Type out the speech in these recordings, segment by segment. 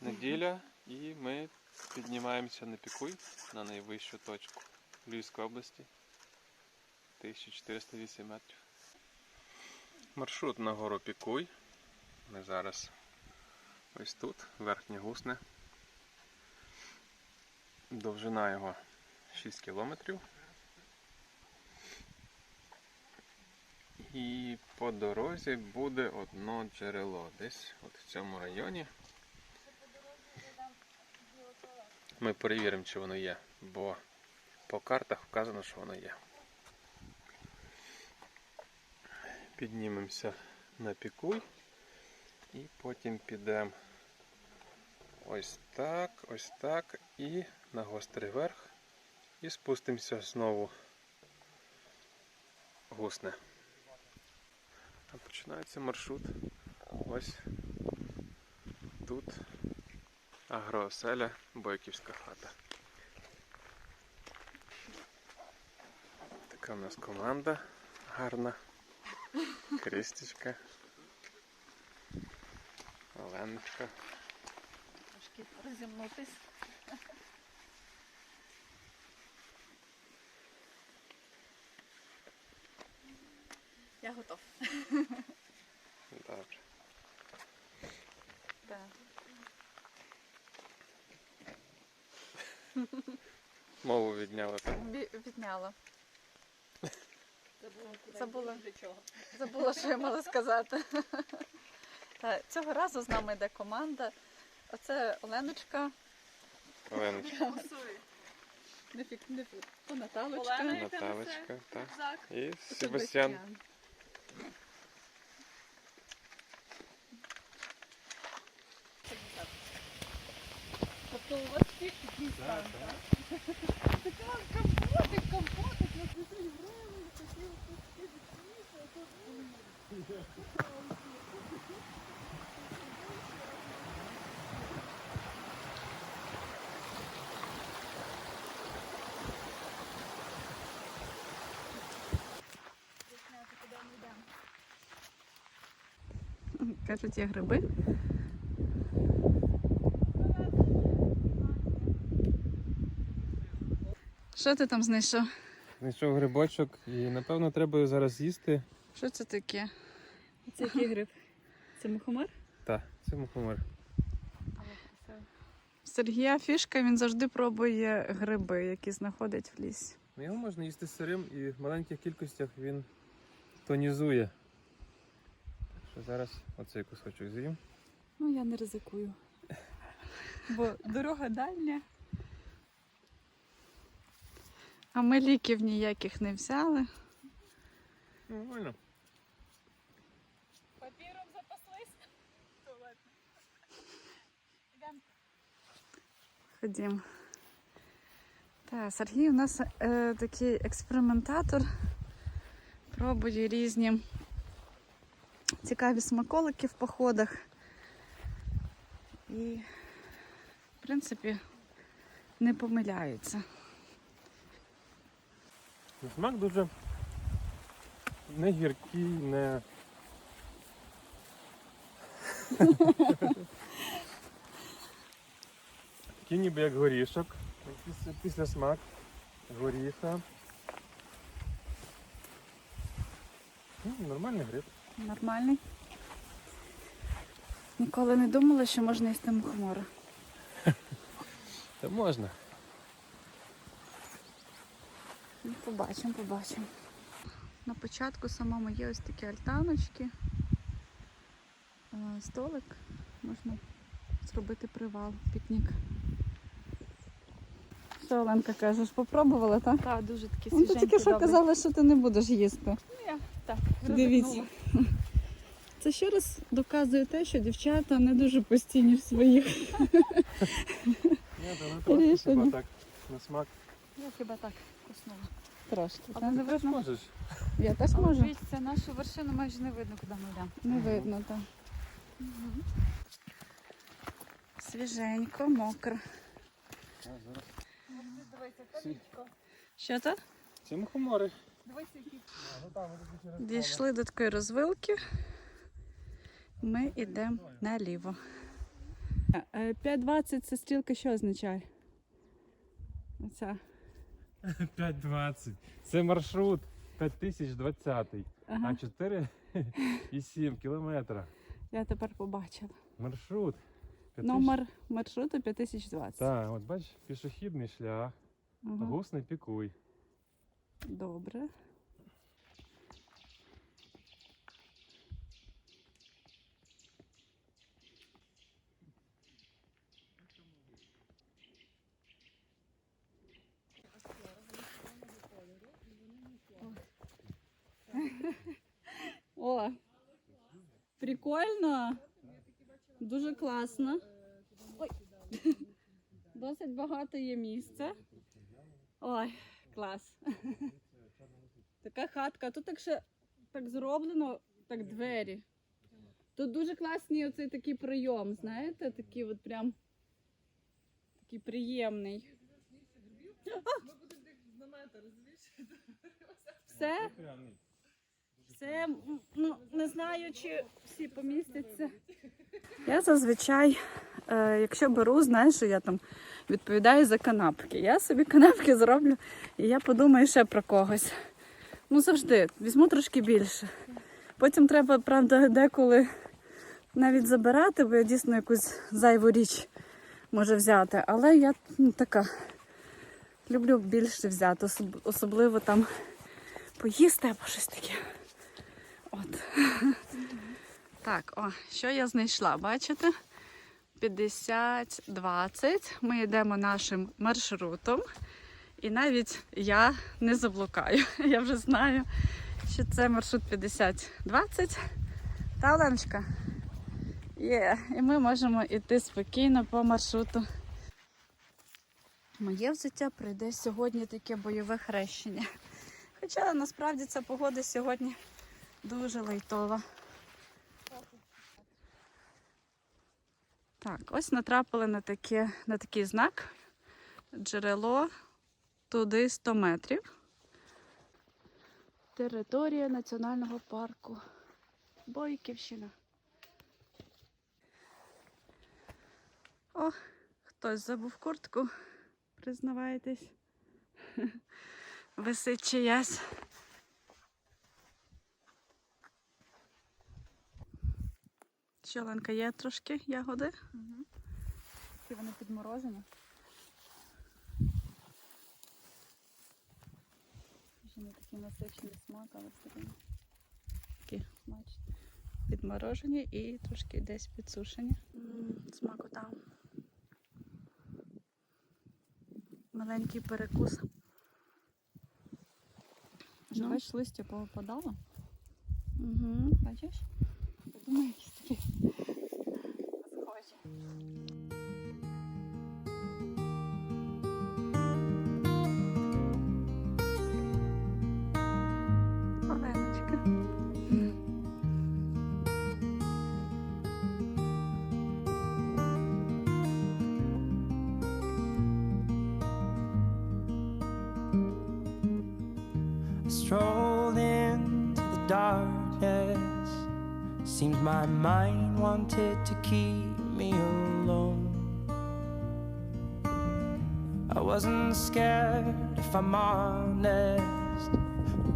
неділя, і ми піднімаємося на пікуй на найвищу точку Львівської області. 1408 метрів. Маршрут на гору Пікуй. Ми зараз ось тут, верхнє гусне. Довжина його 6 кілометрів. І по дорозі буде одно джерело десь от в цьому районі. Ми перевіримо, чи воно є, бо по картах вказано, що воно є. Піднімемося на пікуй і потім підемо ось так, ось так і на гострий верх. І спустимося знову гусне. А починається маршрут ось тут агрооселя Бойківська хата. Така у нас команда гарна. Крістічка. Оленочка. Трошки розімнутись. Я готов. Добре. Да. Мову відняла так. Бі- Відняла. Забула. Забула, що я мала сказати. Та, цього разу з нами йде команда. Оце Оленочка, Оленочка. не фік, не фік, то Наталочка. Олена. Наталочка. Так. Рюкзак. І то Себастьян. Тобто у вас так? Так у вас компотик, компотик, на 30 гривень, хотів пустити світло, а тут Кажуть, є гриби. Що ти там знайшов? Знайшов грибочок і напевно треба його зараз їсти. Що це таке? Це який гриб? Це мухомор? Так, це мухомор. Сергія фішка він завжди пробує гриби, які знаходить в лісі. Ну, його можна їсти сирим і в маленьких кількостях він тонізує. Так що зараз оцей кусочок з'їм. Ну я не ризикую. Бо дорога дальня. А ми ліків ніяких не взяли. Нормально. Папіром запаслись. Ходім. Так, Сергій у нас е, такий експериментатор. Пробує різні цікаві смаколики в походах. І, в принципі, не помиляється. Смак дуже не гіркий, не. Такий ніби як горішок. Після, після смак горіха. Ну, нормальний гриб. Нормальний. Ніколи не думала, що можна їсти мухомора. Та можна. Ну, Побачимо, побачимо. На початку самому є ось такі альтаночки. Е, Столик. Можна зробити привал, пікнік. Що Оленка кажеш, попробувала, так? Так, дуже такі Ну, ти тільки що добрі. казала, що ти не будеш їсти. Я так, Дивіться. Це ще раз доказує те, що дівчата не дуже постійні в своїх. Ні, та не хіба так на смак. Я хіба так коснула. Трошки. Але не Теж видно. можеш. Я теж можу. Дивіться, нашу вершину майже не видно, куди ми йдемо. Не видно, так. Свіженько, мокро. Що то? Це мухомори. Які Дійшли до такої розвилки. Ми йдемо наліво. Е, 5.20 це стрілка що означає? Оця. 5.20. Це маршрут 5020. Ага, А 4,7 кілометра. я тепер побачила. Маршрут. 5000. Номер маршруту 5020. Так, от бачиш, пішохідний шлях, Ага. гусний пікуй. Добре. О, прикольно. Дуже класно. Ой. Досить багато є місця. Ой, клас. Така хатка. Тут так ще так зроблено, так двері. Тут дуже класний оцей такий прийом, знаєте, такий от прям такий приємний. А! Все? Все, м, ну не знаю, чи всі помістяться. Я зазвичай, е, якщо беру, знаєш, що я там відповідаю за канапки. Я собі канапки зроблю, і я подумаю ще про когось. Ну, завжди, візьму трошки більше. Потім треба, правда, деколи навіть забирати, бо я дійсно якусь зайву річ може взяти. Але я ну, така люблю більше взяти, особливо там поїсти або щось таке. От. Так, о, що я знайшла, бачите? 50-20. Ми йдемо нашим маршрутом. І навіть я не заблукаю. Я вже знаю, що це маршрут 50-20. Та Оленочка? Є. І ми можемо йти спокійно по маршруту. Моє взуття пройде сьогодні таке бойове хрещення. Хоча насправді ця погода сьогодні дуже лайтова. Так, ось натрапили на, таке, на такий знак. Джерело туди 100 метрів. Територія національного парку. Бойківщина. О, хтось забув куртку. Признавайтесь. Висить чиясь. Що, Ленка, є трошки ягоди? Угу. Ці вони підморожені. Ще не такий насичений смак, але все одно Такі смачно. підморожені і трошки десь підсушені. Смакота. Маленький перекус. Вже Ну. бачиш, листя повипадало. Угу. Бачиш? Думаю, такі wanted to keep me alone. I wasn't scared, if I'm honest,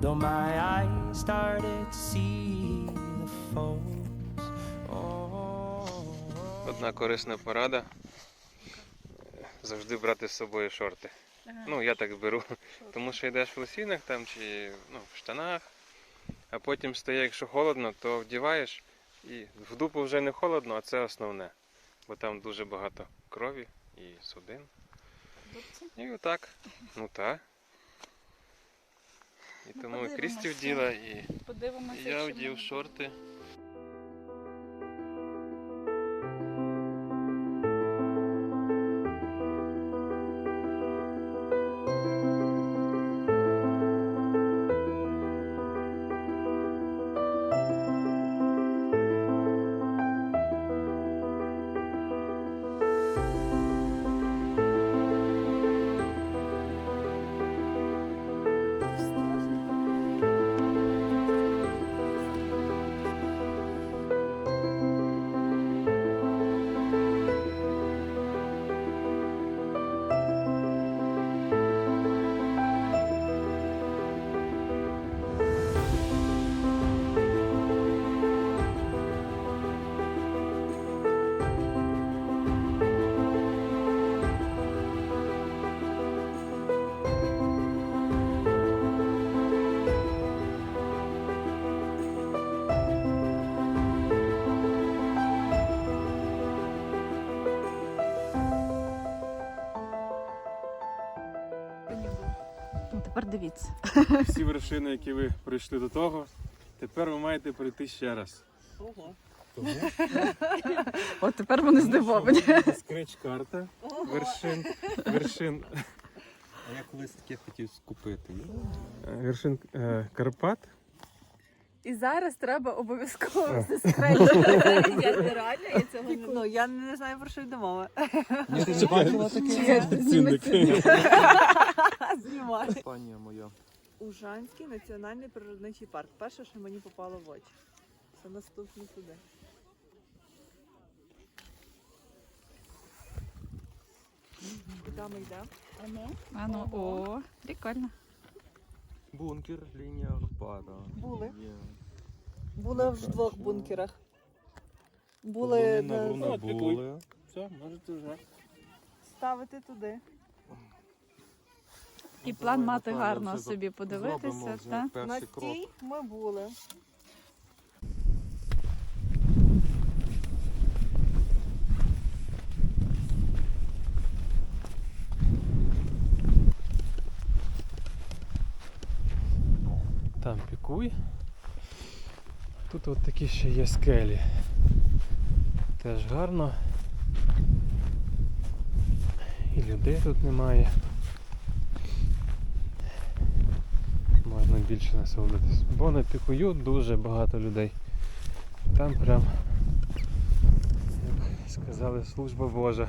though my eyes started to see the foes. Oh. Одна корисна порада. Завжди брати з собою шорти. Ну, я так беру. Тому що йдеш в лосінах там чи ну, в штанах, а потім стає, якщо холодно, то вдіваєш і в дупу вже не холодно, а це основне. Бо там дуже багато крові і судин. І отак. Ну так. І Ну, тому і подивимося. Крісті вділа, і, Подивимося. і я чи вдів ми- шорти. Дивіться. Всі вершини, які ви пройшли до того, тепер ви маєте пройти ще раз. Ого. От тепер вони здивовані. Скреч карта вершин. вершин А я колись таке хотів скупити. Е, Вершин е, Карпат. І зараз треба обов'язково А. все скречити. Реально, я цього не Ну, я не знаю, про що йде мова. Ні, ти не бачила таке? Знімаю. Панія моя. Ужанський національний природничий парк. Перше, що мені попало в очі. Це наступне туди. Куди ми йдемо? А ну, о, прикольно. Бункер, лінія Арпада. Були. Є. Були в двох бункерах. Були на були. Все, можете вже. ставити туди. І план мати гарно собі подивитися. Та? На Перший крок. стій ми були. Там. Тут от такі ще є скелі. Теж гарно. І людей тут немає. Можна більше насолодитись. Бо на пікую дуже багато людей. Там прям, як сказали, служба Божа.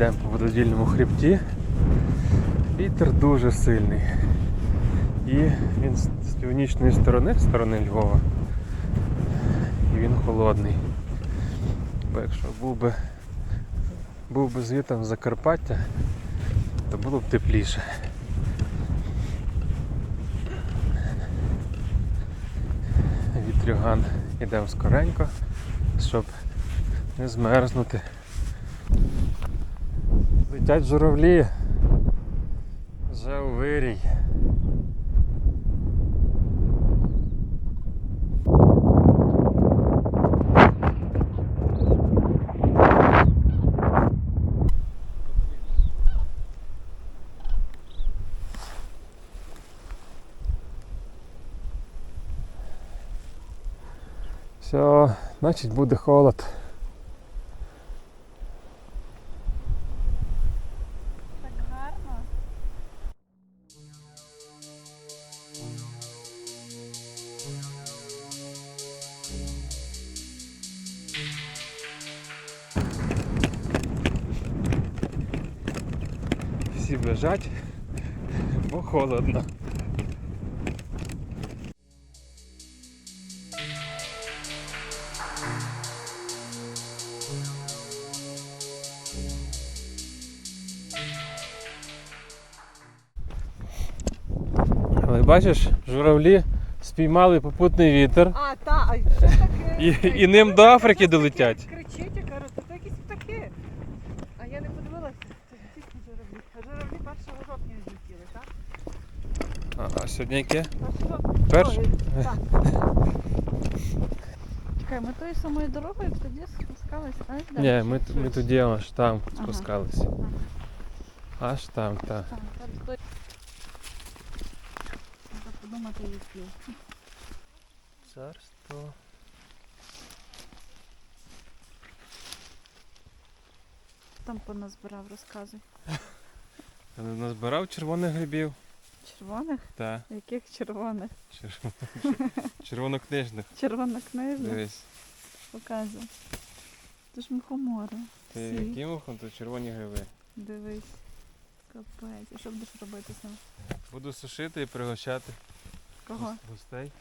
Йдемо по вододільному хребті. Вітер дуже сильний. І він з північної сторони, з сторони Львова. І він холодний. Бо якщо був би, був би звітом Закарпаття, то було б тепліше. Вітрюган ідемо скоренько, щоб не змерзнути. Летять журавлі. Вже у вирій. Все, значить буде холод. Лежать, бо холодно. Але бачиш, журавлі спіймали попутний вітер А, та, а що таке? і, і ним до Африки долетять. Кричить, я кажу, це якісь птахи. А я не подивилася, це дійсно журавлі. А журавлі 1 жовтня злетіли, так? А, а сьогодні яке? 1 Перше? Чекай, ми тою самою дорогою тоді спускались, а де? Ні, ми, ми тоді аж там Ага. Аж там, так. Зараз той- Треба подумати, які. царство. Там поназбирав, розказуй. Я назбирав червоних грибів. Червоних? Та, Яких червоних? червонокнижних. Червонокнижних? Дивись. Показуй. Це ж мухомори. Ти Всі. яким ухом, то червоні гриби. Дивись. Капець. І що будеш робити з ним? Буду сушити і пригощати Кого? гостей.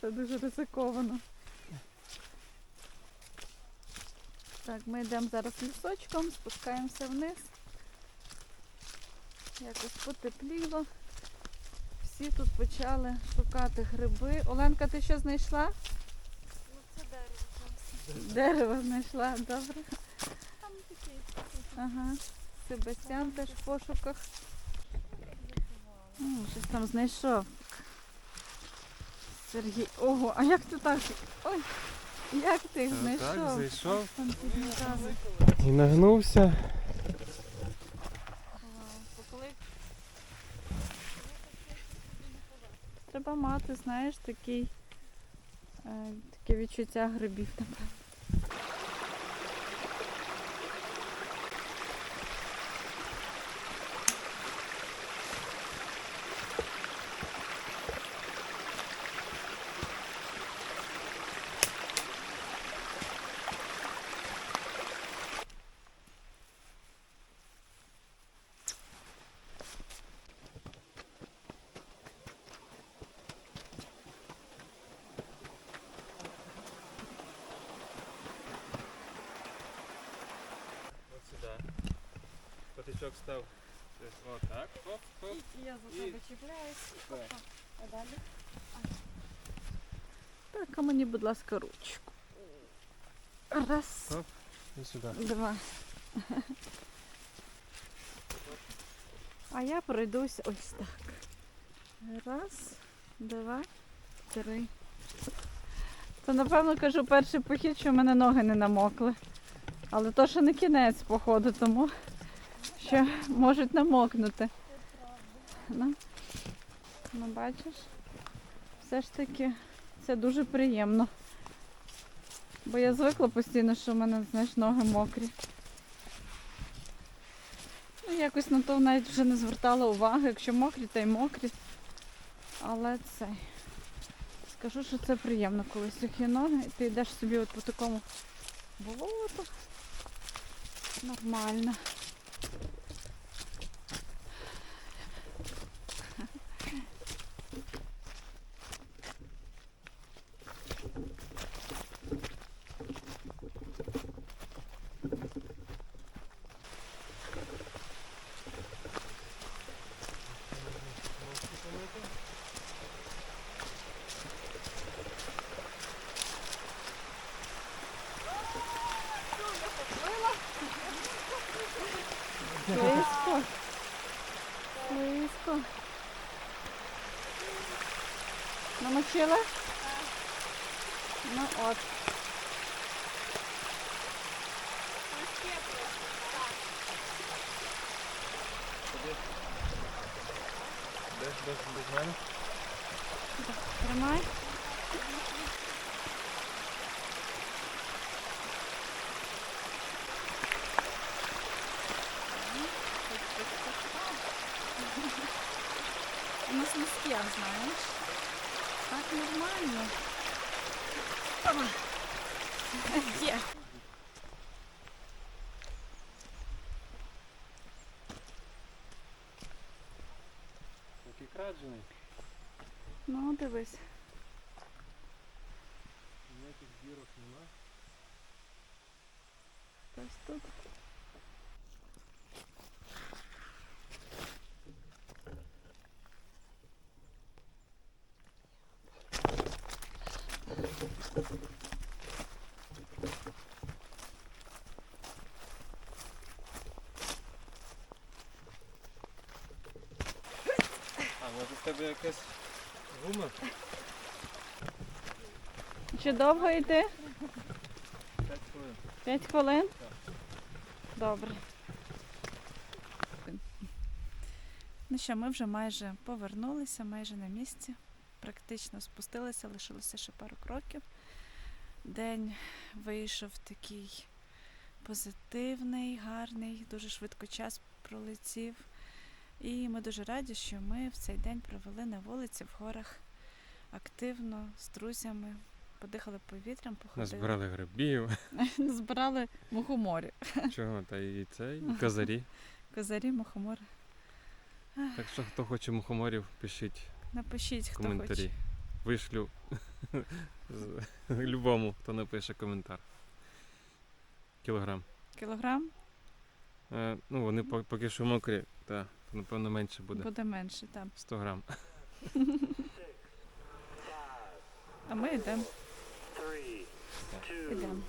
Це дуже ризиковано. Так, ми йдемо зараз лісочком, спускаємося вниз. Якось потепліло. Всі тут почали шукати гриби. Оленка, ти що знайшла? Ну це дерево. Дерево знайшла, добре. Там такі. Ага. Себастьян теж в пошуках. М, щось там знайшов. Сергій. Ого, а як ти так? Ой, як ти їх знайшов? Так, підказує. і нагнувся. Треба мати, знаєш, такий, е, таке відчуття грибів, напевно. От сюди. Патичок став. Отак. Оп, оп. Я за тебе чіпляюсь. А далі? Так, а мені, будь ласка, ручку. Раз, Оп. І сюди. два. А я пройдусь ось так. Раз, два, три. То напевно кажу перший похід, що в мене ноги не намокли. Але то ще не кінець походу, тому що можуть намокнути. Ну, ну бачиш, все ж таки це дуже приємно. Бо я звикла постійно, що в мене знаєш, ноги мокрі. Ну, якось на то навіть вже не звертала уваги, якщо мокрі, то й мокрі. Але це. Скажу, що це приємно, коли сухі ноги, і ти йдеш собі от по такому болоту. Нормально. Намочила? Ну от. Без, без, без мене. Тримай. У нас не знаєш. Нормально. Опа. Є. Такий краджений. Ну, дивись. А, може в тебе якась гума? Чи довго йти? 5 хвилин. П'ять хвилин? Добре. Ну що, ми вже майже повернулися, майже на місці. Практично спустилися, лишилося ще пару кроків. День вийшов такий позитивний, гарний, дуже швидко час пролетів. І ми дуже раді, що ми в цей день провели на вулиці в горах активно з друзями, подихали повітрям, походили. Назбирали грибів, Збирали мухоморі. чого, та і це, і козарі. Козарі, мухомори. Так що хто хоче мухоморів, пишіть Напишіть хто коментарі. Хоче. Вишлю любому, хто напише коментар. Кілограм. Кілограм? Е, ну, вони поки що мокрі, так, напевно, менше буде. Буде менше, так. 100 грам. А ми йдемо. Йдемо.